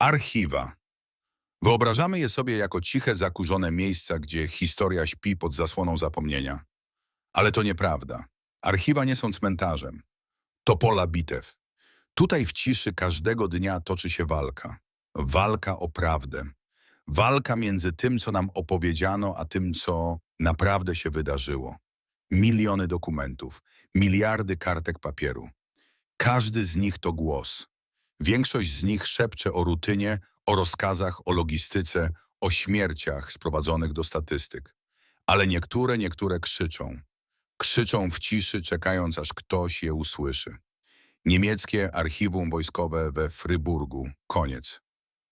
Archiwa. Wyobrażamy je sobie jako ciche, zakurzone miejsca, gdzie historia śpi pod zasłoną zapomnienia. Ale to nieprawda. Archiwa nie są cmentarzem. To pola bitew. Tutaj w ciszy każdego dnia toczy się walka. Walka o prawdę. Walka między tym, co nam opowiedziano, a tym, co naprawdę się wydarzyło. Miliony dokumentów, miliardy kartek papieru. Każdy z nich to głos. Większość z nich szepcze o rutynie, o rozkazach, o logistyce, o śmierciach sprowadzonych do statystyk. Ale niektóre, niektóre krzyczą. Krzyczą w ciszy, czekając aż ktoś je usłyszy. Niemieckie archiwum wojskowe we Fryburgu. Koniec.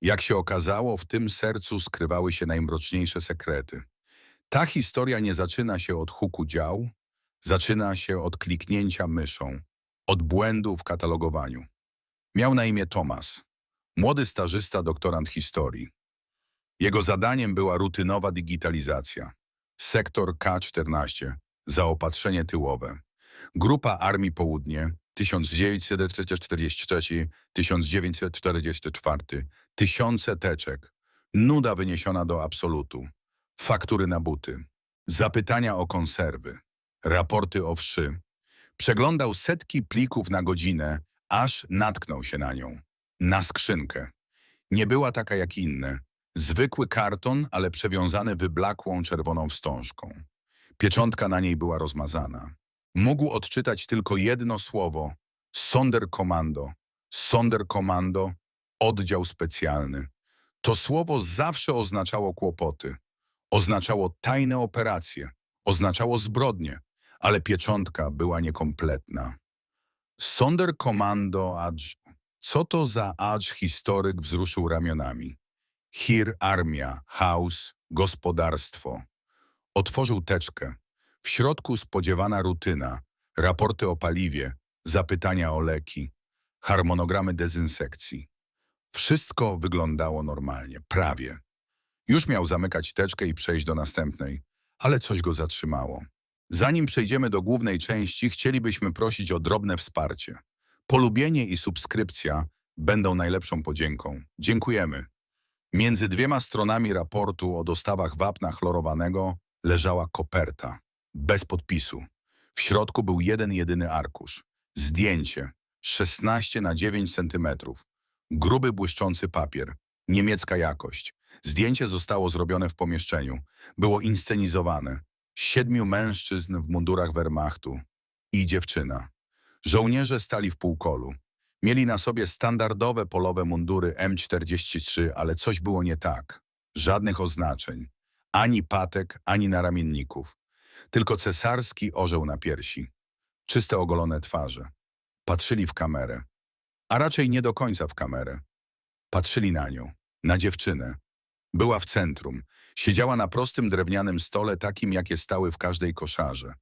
Jak się okazało, w tym sercu skrywały się najmroczniejsze sekrety. Ta historia nie zaczyna się od huku dział, zaczyna się od kliknięcia myszą, od błędu w katalogowaniu. Miał na imię Tomas, młody stażysta doktorant historii. Jego zadaniem była rutynowa digitalizacja. Sektor K14, zaopatrzenie tyłowe. Grupa Armii Południe 1943-1944, tysiące teczek, nuda wyniesiona do absolutu, faktury na buty, zapytania o konserwy, raporty o wszy. Przeglądał setki plików na godzinę, aż natknął się na nią. Na skrzynkę. Nie była taka jak inne. Zwykły karton, ale przewiązany wyblakłą czerwoną wstążką. Pieczątka na niej była rozmazana. Mógł odczytać tylko jedno słowo. Sonderkommando. Sonderkommando. Oddział specjalny. To słowo zawsze oznaczało kłopoty. Oznaczało tajne operacje. Oznaczało zbrodnie. Ale pieczątka była niekompletna. Sonderkommando Adż. Co to za Adż historyk wzruszył ramionami? Hir armia, haus, gospodarstwo. Otworzył teczkę. W środku spodziewana rutyna, raporty o paliwie, zapytania o leki, harmonogramy dezynsekcji. Wszystko wyglądało normalnie, prawie. Już miał zamykać teczkę i przejść do następnej, ale coś go zatrzymało. Zanim przejdziemy do głównej części, chcielibyśmy prosić o drobne wsparcie. Polubienie i subskrypcja będą najlepszą podzięką. Dziękujemy. Między dwiema stronami raportu o dostawach wapna chlorowanego leżała koperta, bez podpisu. W środku był jeden jedyny arkusz. Zdjęcie, 16 na 9 centymetrów. Gruby, błyszczący papier. Niemiecka jakość. Zdjęcie zostało zrobione w pomieszczeniu. Było inscenizowane. Siedmiu mężczyzn w mundurach Wehrmachtu i dziewczyna. Żołnierze stali w półkolu. Mieli na sobie standardowe polowe mundury M43, ale coś było nie tak. Żadnych oznaczeń. Ani patek, ani naramienników. Tylko cesarski orzeł na piersi. Czyste ogolone twarze. Patrzyli w kamerę. A raczej nie do końca w kamerę. Patrzyli na nią, na dziewczynę. Była w centrum. Siedziała na prostym drewnianym stole, takim jakie stały w każdej koszarze.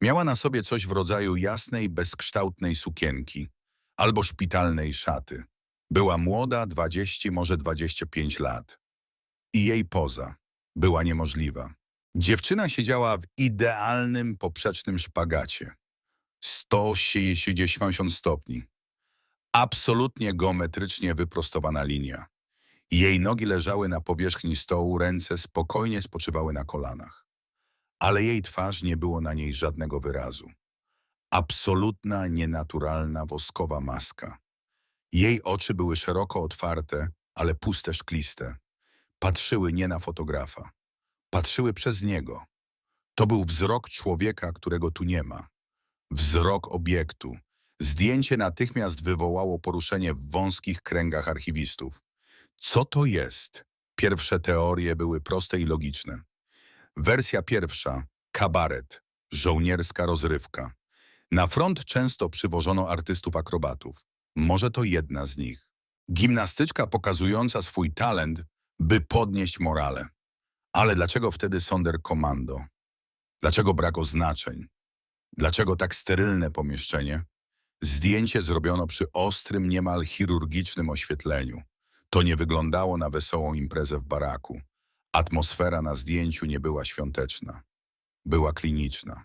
Miała na sobie coś w rodzaju jasnej, bezkształtnej sukienki albo szpitalnej szaty. Była młoda, 20, może 25 lat. I jej poza była niemożliwa. Dziewczyna siedziała w idealnym, poprzecznym szpagacie. 160 stopni. Absolutnie geometrycznie wyprostowana linia. Jej nogi leżały na powierzchni stołu, ręce spokojnie spoczywały na kolanach. Ale jej twarz nie było na niej żadnego wyrazu. Absolutna, nienaturalna, woskowa maska. Jej oczy były szeroko otwarte, ale puste, szkliste. Patrzyły nie na fotografa. Patrzyły przez niego. To był wzrok człowieka, którego tu nie ma. Wzrok obiektu. Zdjęcie natychmiast wywołało poruszenie w wąskich kręgach archiwistów. Co to jest? Pierwsze teorie były proste i logiczne. Wersja pierwsza – kabaret, żołnierska rozrywka. Na front często przywożono artystów akrobatów. Może to jedna z nich. Gimnastyczka pokazująca swój talent, by podnieść morale. Ale dlaczego wtedy Sonderkommando? Dlaczego brak oznaczeń? Dlaczego tak sterylne pomieszczenie? Zdjęcie zrobiono przy ostrym, niemal chirurgicznym oświetleniu. To nie wyglądało na wesołą imprezę w baraku. Atmosfera na zdjęciu nie była świąteczna. Była kliniczna.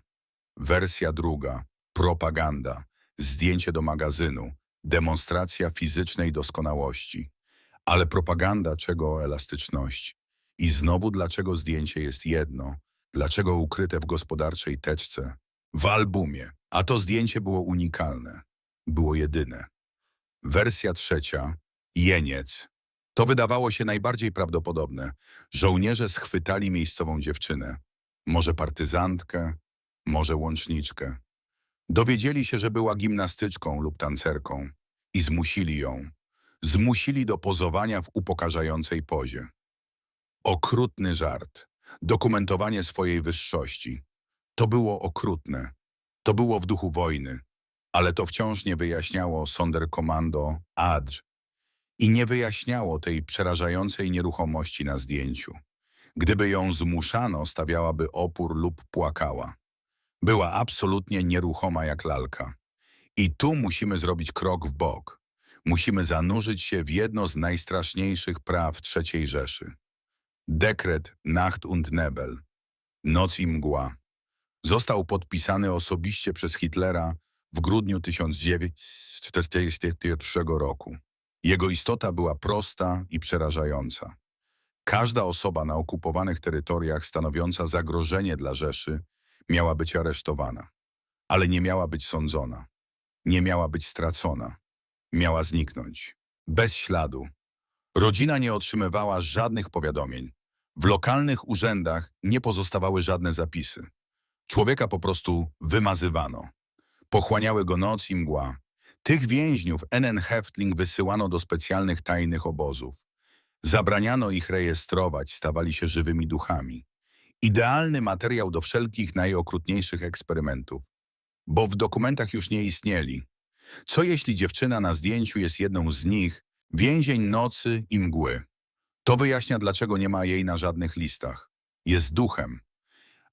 Wersja druga. Propaganda. Zdjęcie do magazynu. Demonstracja fizycznej doskonałości. Ale propaganda czego o? I znowu dlaczego zdjęcie jest jedno? Dlaczego ukryte w gospodarczej teczce? W albumie. A to zdjęcie było unikalne. Było jedyne. Wersja trzecia. Jeniec. To wydawało się najbardziej prawdopodobne. Żołnierze schwytali miejscową dziewczynę. Może partyzantkę, może łączniczkę. Dowiedzieli się, że była gimnastyczką lub tancerką i zmusili ją. Zmusili do pozowania w upokarzającej pozie. Okrutny żart. Dokumentowanie swojej wyższości. To było okrutne. To było w duchu wojny. Ale to wciąż nie wyjaśniało Sonderkommando Adr i nie wyjaśniało tej przerażającej nieruchomości na zdjęciu. Gdyby ją zmuszano, stawiałaby opór lub płakała. Była absolutnie nieruchoma jak lalka. I tu musimy zrobić krok w bok. Musimy zanurzyć się w jedno z najstraszniejszych praw III Rzeszy. Dekret Nacht und Nebel, Noc i mgła, został podpisany osobiście przez Hitlera w grudniu 1941 roku. Jego istota była prosta i przerażająca. Każda osoba na okupowanych terytoriach stanowiąca zagrożenie dla Rzeszy miała być aresztowana, ale nie miała być sądzona, nie miała być stracona, miała zniknąć, bez śladu. Rodzina nie otrzymywała żadnych powiadomień. W lokalnych urzędach nie pozostawały żadne zapisy. Człowieka po prostu wymazywano. Pochłaniały go noc i mgła. Tych więźniów NN Heftling wysyłano do specjalnych tajnych obozów. Zabraniano ich rejestrować, stawali się żywymi duchami. Idealny materiał do wszelkich najokrutniejszych eksperymentów, bo w dokumentach już nie istnieli. Co jeśli dziewczyna na zdjęciu jest jedną z nich, więzień nocy i mgły? To wyjaśnia, dlaczego nie ma jej na żadnych listach. Jest duchem.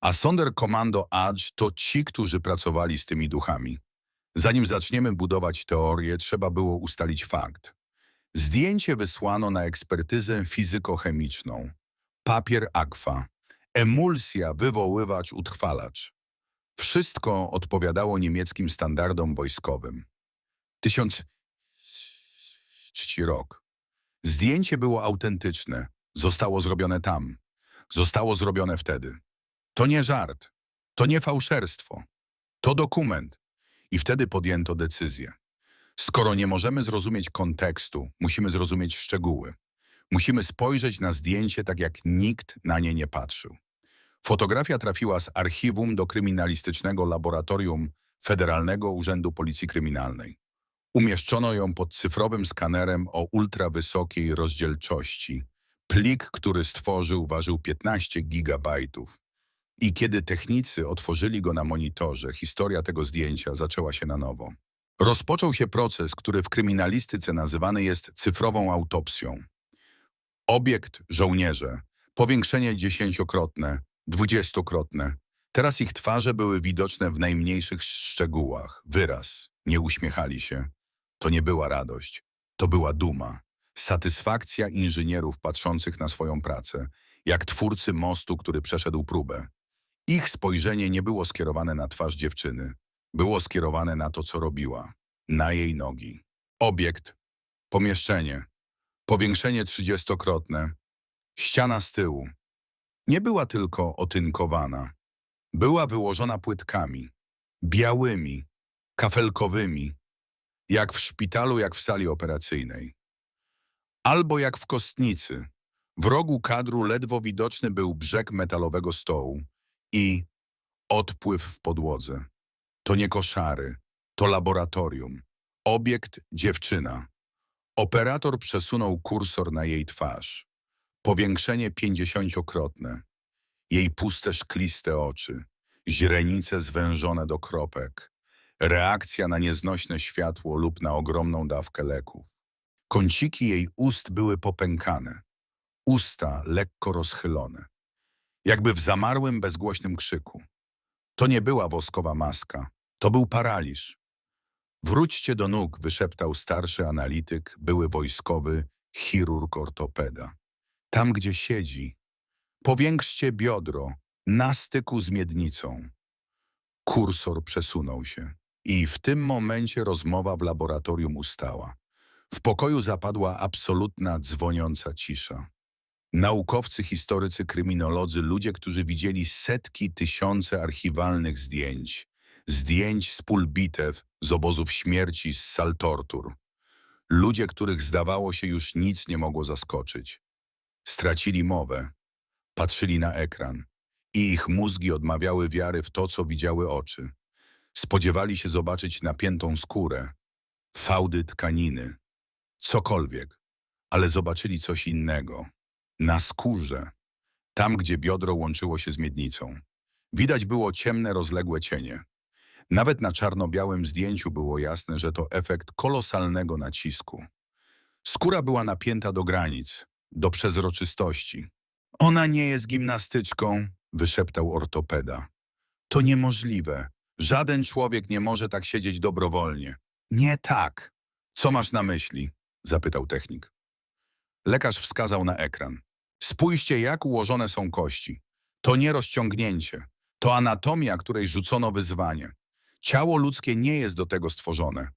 A Sonderkommando Adge to ci, którzy pracowali z tymi duchami. Zanim zaczniemy budować teorię, trzeba było ustalić fakt. Zdjęcie wysłano na ekspertyzę fizykochemiczną. Papier akwa, emulsja, wywoływacz, utrwalacz. Wszystko odpowiadało niemieckim standardom wojskowym. Tysiąc... trzeci rok. Zdjęcie było autentyczne. Zostało zrobione tam. Zostało zrobione wtedy. To nie żart. To nie fałszerstwo. To dokument. I wtedy podjęto decyzję. Skoro nie możemy zrozumieć kontekstu, musimy zrozumieć szczegóły. Musimy spojrzeć na zdjęcie tak, jak nikt na nie nie patrzył. Fotografia trafiła z archiwum do kryminalistycznego laboratorium Federalnego Urzędu Policji Kryminalnej. Umieszczono ją pod cyfrowym skanerem o ultrawysokiej rozdzielczości. Plik, który stworzył, ważył 15 gigabajtów. I kiedy technicy otworzyli go na monitorze, historia tego zdjęcia zaczęła się na nowo. Rozpoczął się proces, który w kryminalistyce nazywany jest cyfrową autopsją. Obiekt żołnierze, powiększenie dziesięciokrotne, dwudziestokrotne. Teraz ich twarze były widoczne w najmniejszych szczegółach. Wyraz, nie uśmiechali się. To nie była radość, to była duma. Satysfakcja inżynierów patrzących na swoją pracę, jak twórcy mostu, który przeszedł próbę. Ich spojrzenie nie było skierowane na twarz dziewczyny. Było skierowane na to, co robiła. Na jej nogi. Obiekt. Pomieszczenie. Powiększenie trzydziestokrotne. Ściana z tyłu. Nie była tylko otynkowana. Była wyłożona płytkami. Białymi. Kafelkowymi. Jak w szpitalu, jak w sali operacyjnej. Albo jak w kostnicy. W rogu kadru ledwo widoczny był brzeg metalowego stołu i odpływ w podłodze. To nie koszary, to laboratorium. Obiekt dziewczyna. Operator przesunął kursor na jej twarz. Powiększenie pięćdziesięciokrotne. Jej puste, szkliste oczy. Źrenice zwężone do kropek. Reakcja na nieznośne światło lub na ogromną dawkę leków. Kąciki jej ust były popękane. Usta lekko rozchylone. Jakby w zamarłym, bezgłośnym krzyku. To nie była woskowa maska. To był paraliż. Wróćcie do nóg, wyszeptał starszy analityk, były wojskowy chirurg ortopeda. Tam, gdzie siedzi. Powiększcie biodro, na styku z miednicą. Kursor przesunął się. I w tym momencie rozmowa w laboratorium ustała. W pokoju zapadła absolutna, dzwoniąca cisza. Naukowcy, historycy, kryminolodzy, ludzie, którzy widzieli setki, tysiące archiwalnych zdjęć. Zdjęć z pól bitew, z obozów śmierci, z sal tortur. Ludzie, których zdawało się już nic nie mogło zaskoczyć. Stracili mowę, patrzyli na ekran i ich mózgi odmawiały wiary w to, co widziały oczy. Spodziewali się zobaczyć napiętą skórę, fałdy tkaniny, cokolwiek, ale zobaczyli coś innego. Na skórze, tam gdzie biodro łączyło się z miednicą. Widać było ciemne, rozległe cienie. Nawet na czarno-białym zdjęciu było jasne, że to efekt kolosalnego nacisku. Skóra była napięta do granic, do przezroczystości. Ona nie jest gimnastyczką, wyszeptał ortopeda. To niemożliwe. Żaden człowiek nie może tak siedzieć dobrowolnie. Nie tak. Co masz na myśli? zapytał technik. Lekarz wskazał na ekran. Spójrzcie, jak ułożone są kości. To nie rozciągnięcie. To anatomia, której rzucono wyzwanie. Ciało ludzkie nie jest do tego stworzone.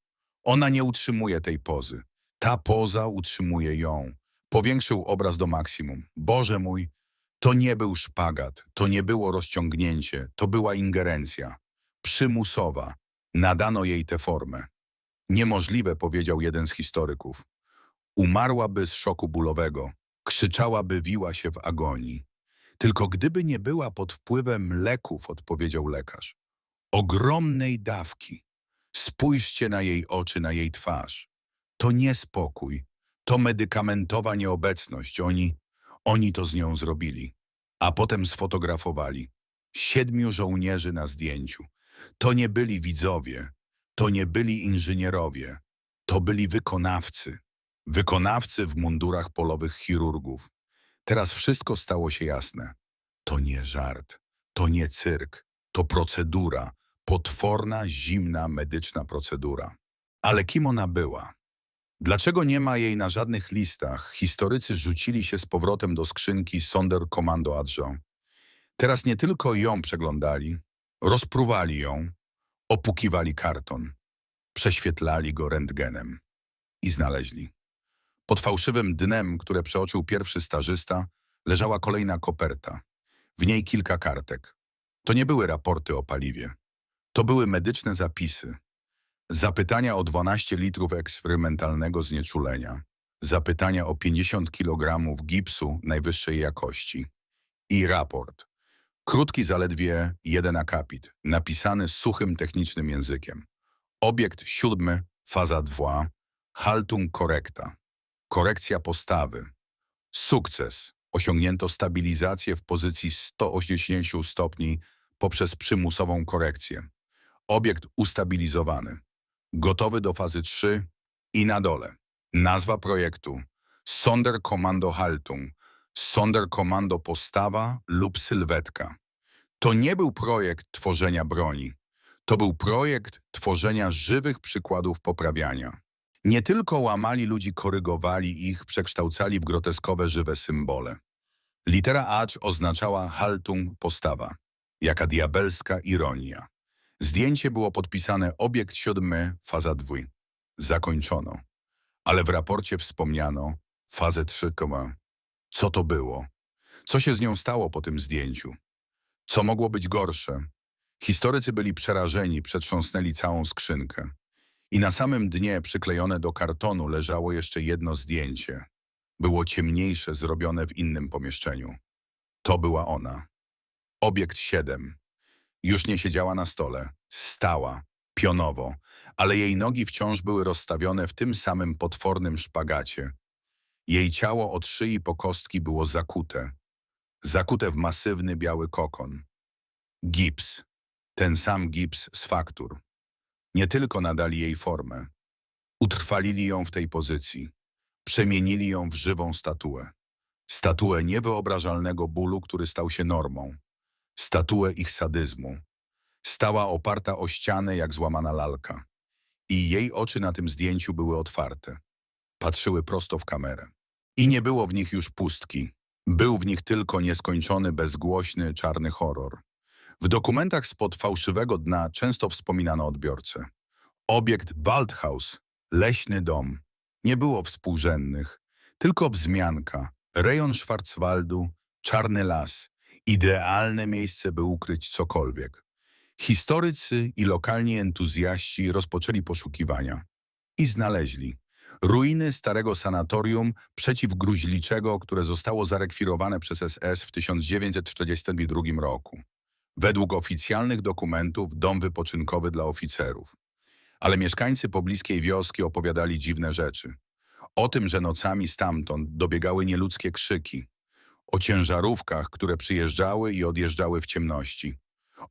Ona nie utrzymuje tej pozy. Ta poza utrzymuje ją. Powiększył obraz do maksimum. Boże mój, to nie był szpagat, to nie było rozciągnięcie, to była ingerencja. Przymusowa. Nadano jej tę formę. Niemożliwe, powiedział jeden z historyków. Umarłaby z szoku bólowego, krzyczałaby, wiła się w agonii. Tylko gdyby nie była pod wpływem leków, odpowiedział lekarz. Ogromnej dawki. Spójrzcie na jej oczy, na jej twarz. To niespokój, to medykamentowa nieobecność. Oni, oni to z nią zrobili. A potem sfotografowali. Siedmiu żołnierzy na zdjęciu. To nie byli widzowie, to nie byli inżynierowie, to byli wykonawcy. Wykonawcy w mundurach polowych chirurgów. Teraz wszystko stało się jasne. To nie żart, to nie cyrk, to procedura, potworna, zimna, medyczna procedura. Ale kim ona była? Dlaczego nie ma jej na żadnych listach? Historycy rzucili się z powrotem do skrzynki Sonderkommando Adjo. Teraz nie tylko ją przeglądali, rozpruwali ją, opukiwali karton, prześwietlali go rentgenem i znaleźli. Pod fałszywym dnem, które przeoczył pierwszy stażysta, leżała kolejna koperta. W niej kilka kartek. To nie były raporty o paliwie. To były medyczne zapisy. Zapytania o 12 litrów eksperymentalnego znieczulenia. Zapytania o 50 kg gipsu najwyższej jakości. I raport. Krótki zaledwie jeden akapit, napisany suchym technicznym językiem. Obiekt siódmy, faza 2, haltung korekta. Korekcja postawy. Sukces. Osiągnięto stabilizację w pozycji 180 stopni poprzez przymusową korekcję. Obiekt ustabilizowany. Gotowy do fazy 3 i na dole. Nazwa projektu Sonderkommando Haltung, Sonderkommando Postawa lub Sylwetka. To nie był projekt tworzenia broni. To był projekt tworzenia żywych przykładów poprawiania. Nie tylko łamali ludzi, korygowali ich, przekształcali w groteskowe żywe symbole. Litera H oznaczała Haltung postawa. Jaka diabelska ironia. Zdjęcie było podpisane obiekt siódmy, faza 2. Zakończono. Ale w raporcie wspomniano fazę 3, co to było? Co się z nią stało po tym zdjęciu? Co mogło być gorsze? Historycy byli przerażeni, przetrząsnęli całą skrzynkę. I na samym dnie, przyklejone do kartonu, leżało jeszcze jedno zdjęcie. Było ciemniejsze, zrobione w innym pomieszczeniu. To była ona. Obiekt 7. Już nie siedziała na stole. Stała, pionowo, ale jej nogi wciąż były rozstawione w tym samym potwornym szpagacie. Jej ciało od szyi po kostki było zakute. Zakute w masywny biały kokon. Gips. Ten sam gips z faktur. Nie tylko nadali jej formę. Utrwalili ją w tej pozycji. Przemienili ją w żywą statuę. Statuę niewyobrażalnego bólu, który stał się normą. Statuę ich sadyzmu. Stała oparta o ścianę jak złamana lalka. I jej oczy na tym zdjęciu były otwarte. Patrzyły prosto w kamerę. I nie było w nich już pustki. Był w nich tylko nieskończony, bezgłośny, czarny horror. W dokumentach spod fałszywego dna często wspominano odbiorcę. Obiekt Waldhaus, leśny dom. Nie było współrzędnych, tylko wzmianka. Rejon Schwarzwaldu, czarny las. Idealne miejsce, by ukryć cokolwiek. Historycy i lokalni entuzjaści rozpoczęli poszukiwania. I znaleźli ruiny starego sanatorium przeciwgruźliczego, które zostało zarekwirowane przez SS w 1942 roku. Według oficjalnych dokumentów dom wypoczynkowy dla oficerów. Ale mieszkańcy pobliskiej wioski opowiadali dziwne rzeczy. O tym, że nocami stamtąd dobiegały nieludzkie krzyki. O ciężarówkach, które przyjeżdżały i odjeżdżały w ciemności.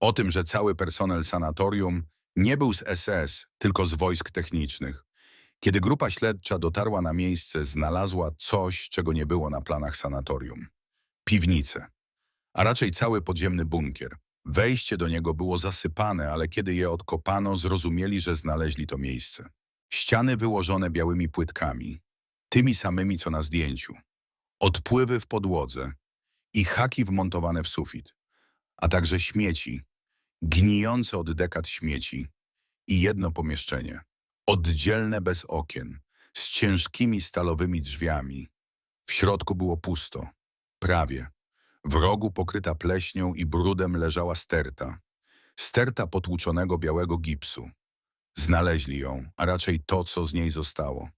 O tym, że cały personel sanatorium nie był z SS, tylko z wojsk technicznych. Kiedy grupa śledcza dotarła na miejsce, znalazła coś, czego nie było na planach sanatorium. Piwnicę. A raczej cały podziemny bunkier. Wejście do niego było zasypane, ale kiedy je odkopano, zrozumieli, że znaleźli to miejsce. Ściany wyłożone białymi płytkami, tymi samymi co na zdjęciu. Odpływy w podłodze i haki wmontowane w sufit, a także śmieci, gnijące od dekad śmieci i jedno pomieszczenie, oddzielne bez okien, z ciężkimi stalowymi drzwiami. W środku było pusto, prawie. W rogu pokryta pleśnią i brudem leżała sterta. Sterta potłuczonego białego gipsu. Znaleźli ją, a raczej to, co z niej zostało.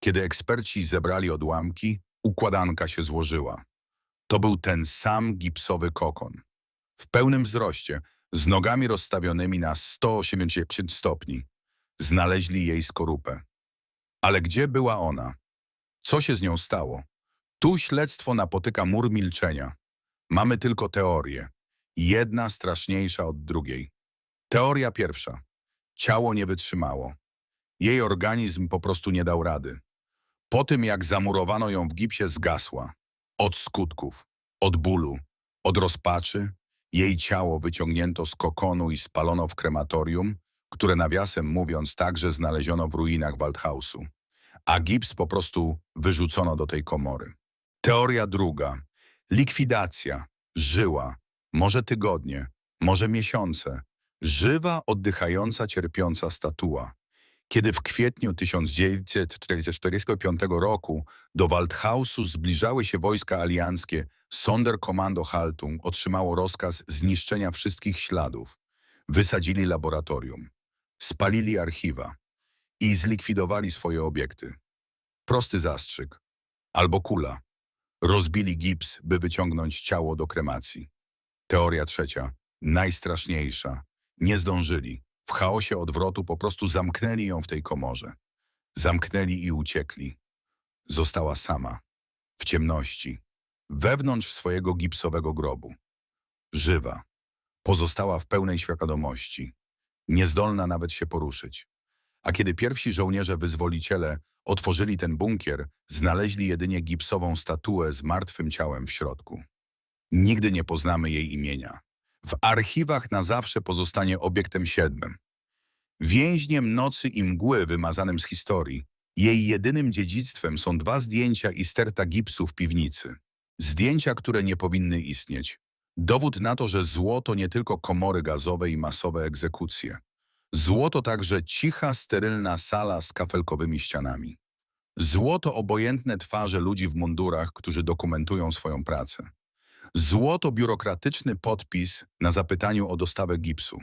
Kiedy eksperci zebrali odłamki, układanka się złożyła. To był ten sam gipsowy kokon. W pełnym wzroście, z nogami rozstawionymi na 180 stopni. Znaleźli jej skorupę. Ale gdzie była ona? Co się z nią stało? Tu śledztwo napotyka mur milczenia. Mamy tylko teorię. Jedna straszniejsza od drugiej. Teoria pierwsza. Ciało nie wytrzymało. Jej organizm po prostu nie dał rady. Po tym, jak zamurowano ją w gipsie, zgasła. Od skutków, od bólu, od rozpaczy, jej ciało wyciągnięto z kokonu i spalono w krematorium, które nawiasem mówiąc także znaleziono w ruinach Waldhausu. A gips po prostu wyrzucono do tej komory. Teoria druga. Likwidacja. Żyła. Może tygodnie, może miesiące. Żywa, oddychająca, cierpiąca statua. Kiedy w kwietniu 1945 roku do Waldhausu zbliżały się wojska alianckie, Sonderkommando Haltung otrzymało rozkaz zniszczenia wszystkich śladów. Wysadzili laboratorium, spalili archiwa i zlikwidowali swoje obiekty. Prosty zastrzyk. Albo kula. Rozbili gips, by wyciągnąć ciało do kremacji. Teoria trzecia, najstraszniejsza. Nie zdążyli. W chaosie odwrotu po prostu zamknęli ją w tej komorze. Zamknęli i uciekli. Została sama, w ciemności, wewnątrz swojego gipsowego grobu. Żywa. Pozostała w pełnej świadomości. Niezdolna nawet się poruszyć. A kiedy pierwsi żołnierze wyzwoliciele otworzyli ten bunkier, znaleźli jedynie gipsową statuę z martwym ciałem w środku. Nigdy nie poznamy jej imienia. W archiwach na zawsze pozostanie obiektem siedmym. Więźniem nocy i mgły wymazanym z historii. Jej jedynym dziedzictwem są dwa zdjęcia i sterta gipsu w piwnicy. Zdjęcia, które nie powinny istnieć. Dowód na to, że zło to nie tylko komory gazowe i masowe egzekucje. Zło to także cicha, sterylna sala z kafelkowymi ścianami. Zło to obojętne twarze ludzi w mundurach, którzy dokumentują swoją pracę. Zło to biurokratyczny podpis na zapytaniu o dostawę gipsu.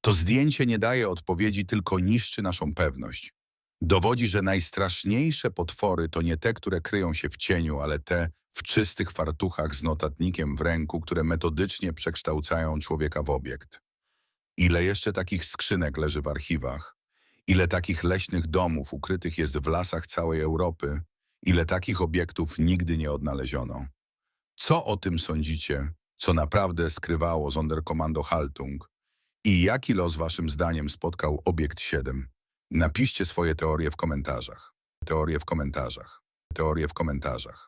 To zdjęcie nie daje odpowiedzi, tylko niszczy naszą pewność. Dowodzi, że najstraszniejsze potwory to nie te, które kryją się w cieniu, ale te w czystych fartuchach z notatnikiem w ręku, które metodycznie przekształcają człowieka w obiekt. Ile jeszcze takich skrzynek leży w archiwach? Ile takich leśnych domów ukrytych jest w lasach całej Europy? Ile takich obiektów nigdy nie odnaleziono? Co o tym sądzicie, co naprawdę skrywało Sonderkommando Haltung? I jaki los waszym zdaniem spotkał obiekt 7? Napiszcie swoje teorie w komentarzach. Teorie w komentarzach. Teorie w komentarzach.